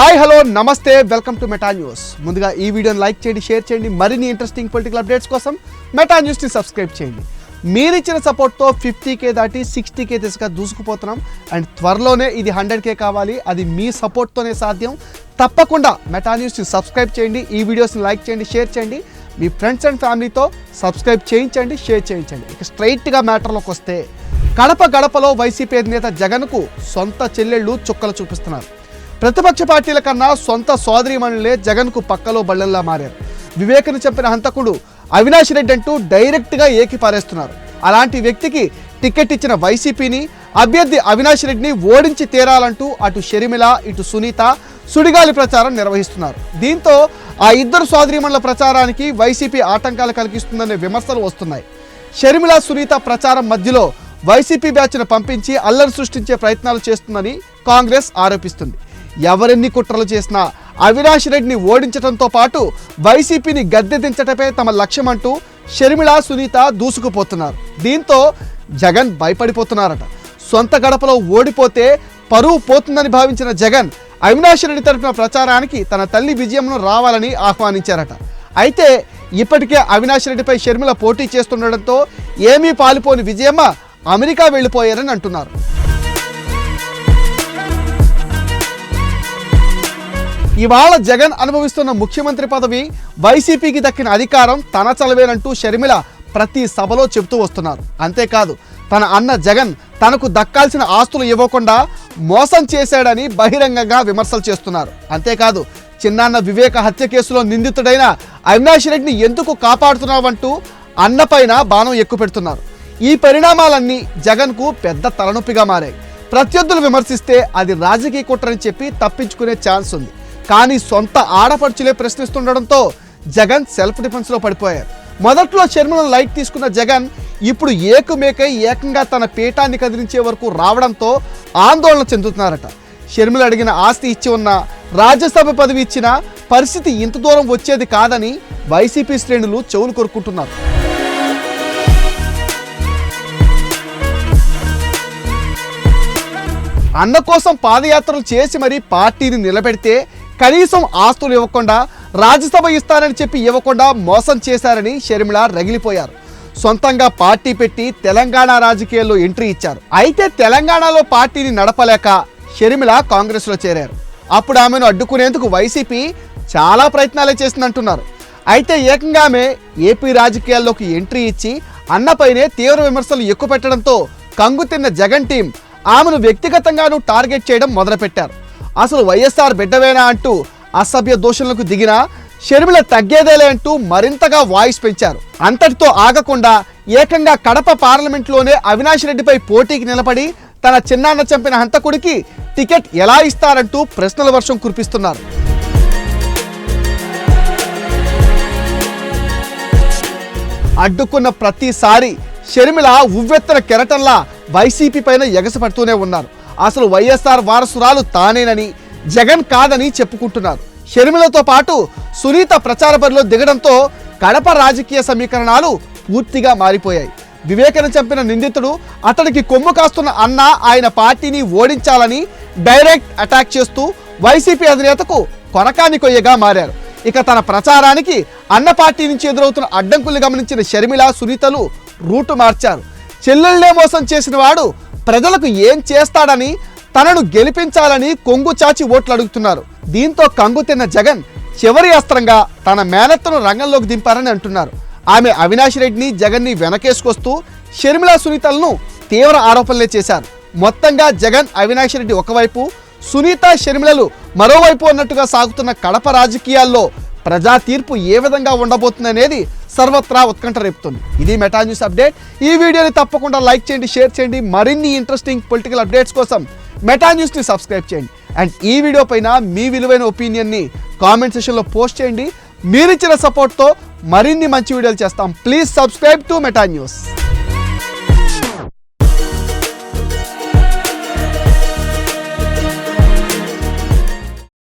Hi hello నమస్తే welcome to meta news. ముందుగా ఈ వీడియోని లైక్ చేయండి షేర్ చేయండి మరిన్ని ఇంట్రెస్టింగ్ పొలిటికల్ అప్డేట్స్ కోసం మెటా న్యూస్ని సబ్స్క్రైబ్ చేయండి. మీరిచ్చిన సపోర్ట్తో ఫిఫ్టీ కే దాటి సిక్స్టీ కే దిశగా దూసుకుపోతున్నాం. అండ్ త్వరలోనే ఇది హండ్రెడ్ కే కావాలి. అది మీ సపోర్ట్తోనే సాధ్యం. తప్పకుండా మెటా న్యూస్ని సబ్స్క్రైబ్ చేయండి ఈ వీడియోస్ని లైక్ చేయండి షేర్ చేయండి. మీ ఫ్రెండ్స్ అండ్ ఫ్యామిలీతో సబ్స్క్రైబ్ చేయించండి షేర్ చేయించండి. ఇక స్ట్రైట్గా మ్యాటర్లోకి వస్తే కడప గడపలో వైసీపీ అధినేత జగన్కు సొంత చెల్లెళ్ళు చుక్కలు చూపిస్తున్నారు. ప్రతిపక్ష పార్టీల కన్నా సొంత సోదరిమణులే జగన్కు పక్కలో బళ్ళల్లా మారారు. వివేకను చెప్పిన హంతకుడు అవినాష్ రెడ్డి అంటూ డైరెక్ట్గా ఏకిపారేస్తున్నారు అలాంటి వ్యక్తికి టికెట్ ఇచ్చిన వైసీపీని అభ్యర్థి అవినాష్ రెడ్డిని ఓడించి తీరాలంటూ అటు షర్మిల ఇటు సునీత సుడిగాలి ప్రచారం నిర్వహిస్తున్నారు. దీంతో ఆ ఇద్దరు సోదరిమణుల ప్రచారానికి వైసీపీ ఆటంకాలు కలిగిస్తుందనే విమర్శలు వస్తున్నాయి. షర్మిల సునీత ప్రచారం మధ్యలో వైసీపీ బ్యాచ్ను పంపించి అల్లరి సృష్టించే ప్రయత్నాలు చేస్తుందని కాంగ్రెస్ ఆరోపిస్తుంది. ఎవరెన్ని కుట్రలు చేసినా అవినాష్ రెడ్డిని ఓడించడంతో పాటు వైసీపీని గద్దెదించటమే తమ లక్ష్యం అంటూ షర్మిల సునీత దూసుకుపోతున్నారు. దీంతో జగన్ భయపడిపోతున్నారట. సొంత గడపలో ఓడిపోతే పరువు పోతుందని భావించిన జగన్ అవినాష్ రెడ్డి తరపున ప్రచారానికి తన తల్లి విజయంను రావాలని ఆహ్వానించారట. అయితే ఇప్పటికే అవినాష్ రెడ్డిపై షర్మిల పోటీ చేస్తుండటంతో ఏమీ పాలిపోని విజయమ్మ అమెరికా వెళ్ళిపోయారని అంటున్నారు. ఇవాళ జగన్ అనుభవిస్తున్న ముఖ్యమంత్రి పదవి వైసీపీకి దక్కిన అధికారం తన చలవేనంటూ షర్మిల ప్రతి సభలో చెబుతూ వస్తున్నారు. అంతేకాదు తన అన్న జగన్ తనకు దక్కాల్సిన ఆస్తులు ఇవ్వకుండా మోసం చేశాడని బహిరంగంగా విమర్శలు చేస్తున్నారు. అంతేకాదు చిన్నాన్న వివేక హత్య కేసులో నిందితుడైన అవినాష్ రెడ్డిని ఎందుకు కాపాడుతున్నావంటూ అన్నపైన బాణం ఎక్కుపెడుతున్నారు. ఈ పరిణామాలన్నీ జగన్కు పెద్ద తలనొప్పిగా మారాయి. ప్రత్యర్థులు విమర్శిస్తే అది రాజకీయ కుట్రని చెప్పి తప్పించుకునే ఛాన్స్ ఉంది. కానీ సొంత ఆడపడుచులే ప్రశ్నిస్తుండడంతో జగన్ సెల్ఫ్ డిఫెన్స్లో పడిపోయారు. మొదట్లో షర్మిలను లైట్ తీసుకున్న జగన్ ఇప్పుడు ఏకమేకై ఏకంగా తన పీఠాన్ని కదిలించే వరకు రావడంతో ఆందోళన చెందుతున్నారట. షర్మిల అడిగిన ఆస్తి ఇచ్చి ఉన్న రాజ్యసభ పదవి ఇచ్చిన పరిస్థితి ఇంత దూరం వచ్చేది కాదని వైసీపీ శ్రేణులు చెవులు కొరుక్కుంటున్నారు. అన్న కోసం పాదయాత్రలు చేసి మరీ పార్టీని నిలబెడితే కనీసం ఆస్తులు ఇవ్వకుండా రాజ్యసభ ఇస్తారని చెప్పి ఇవ్వకుండా మోసం చేశారని షర్మిల రగిలిపోయారు. సొంతంగా పార్టీ పెట్టి తెలంగాణ రాజకీయాల్లో ఎంట్రీ ఇచ్చారు. అయితే తెలంగాణలో పార్టీని నడపలేక షర్మిల కాంగ్రెస్లో చేరారు. అప్పుడు ఆమెను అడ్డుకునేందుకు వైసీపీ చాలా ప్రయత్నాలే చేసిందంటున్నారు. అయితే ఏకంగా ఆమె ఏపీ రాజకీయాల్లోకి ఎంట్రీ ఇచ్చి అన్నపైనే తీవ్ర విమర్శలు ఎక్కువ పెట్టడంతో కంగుతిన్న జగన్ టీం ఆమెను వ్యక్తిగతంగానూ టార్గెట్ చేయడం మొదలుపెట్టారు. అసలు వైఎస్ఆర్ బిడ్డవేనా అంటూ అసభ్య దోషులకు దిగిన షర్మిల తగ్గేదేలే అంటూ మరింతగా వాయిస్ పెంచారు. అంతటితో ఆగకుండా ఏకంగా కడప పార్లమెంట్లోనే అవినాష్ రెడ్డిపై పోటీకి నిలబడి తన చిన్నాన్న చంపిన హంతకుడికి టికెట్ ఎలా ఇస్తారంటూ ప్రశ్నల వర్షం కురిపిస్తున్నారు. అడ్డుకున్న ప్రతిసారి షర్మిల ఉవ్వెత్తన కెరటంలా వైసీపీ పైన ఎగసపడుతూనే ఉన్నారు. అసలు వైఎస్ఆర్ వారసురాలు తానేనని జగన్ కాదని చెప్పుకుంటున్నారు. షర్మిలతో పాటు సునీత ప్రచార బరిలో దిగడంతో కడప రాజకీయ సమీకరణాలు పూర్తిగా మారిపోయాయి. వివేకను చంపిన నిందితుడు అతడికి కొమ్ము కాస్తున్న అన్న ఆయన పార్టీని ఓడించాలని డైరెక్ట్ అటాక్ చేస్తూ వైసీపీ అధినేతకు కొనకాని కొయ్యగా మారారు. ఇక తన ప్రచారానికి అన్న పార్టీ నుంచి ఎదురవుతున్న అడ్డంకులు గమనించిన షర్మిల సునీతలు రూటు మార్చారు. చెల్లెళ్ళే మోసం చేసిన వాడు ప్రజలకు ఏం చేస్తాడని తనను గెలిపించాలని కొంగు చాచి ఓట్లు అడుగుతున్నారు దీంతో కంగు తిన్న జగన్ చివరి అస్త్రంగా తన మేనత్తను రంగంలోకి దింపారని అంటున్నారు. ఆమె అవినాష్ రెడ్డిని జగన్ని వెనకేసుకొస్తూ షర్మిల సునీతలను తీవ్ర ఆరోపణలే చేశారు. మొత్తంగా జగన్ అవినాష్ రెడ్డి ఒకవైపు సునీత షర్మిలలు మరోవైపు అన్నట్టుగా సాగుతున్న కడప రాజకీయాల్లో ప్రజా తీర్పు ఏ విధంగా ఉండబోతుంది అనేది సర్వత్రా ఉత్కంఠ రేపుతుంది. ఇది మెటా న్యూస్ అప్డేట్. ఈ వీడియోని తప్పకుండా లైక్ చేయండి షేర్ చేయండి. మరిన్ని ఇంట్రెస్టింగ్ పొలిటికల్ అప్డేట్స్ కోసం మెటా న్యూస్ని సబ్స్క్రైబ్ చేయండి. అండ్ ఈ వీడియో పైన మీ విలువైన ఒపీనియన్ని కామెంట్ సెషన్లో పోస్ట్ చేయండి. మీరిచ్చిన సపోర్ట్తో మరిన్ని మంచి వీడియోలు చేస్తాం. Please subscribe to meta news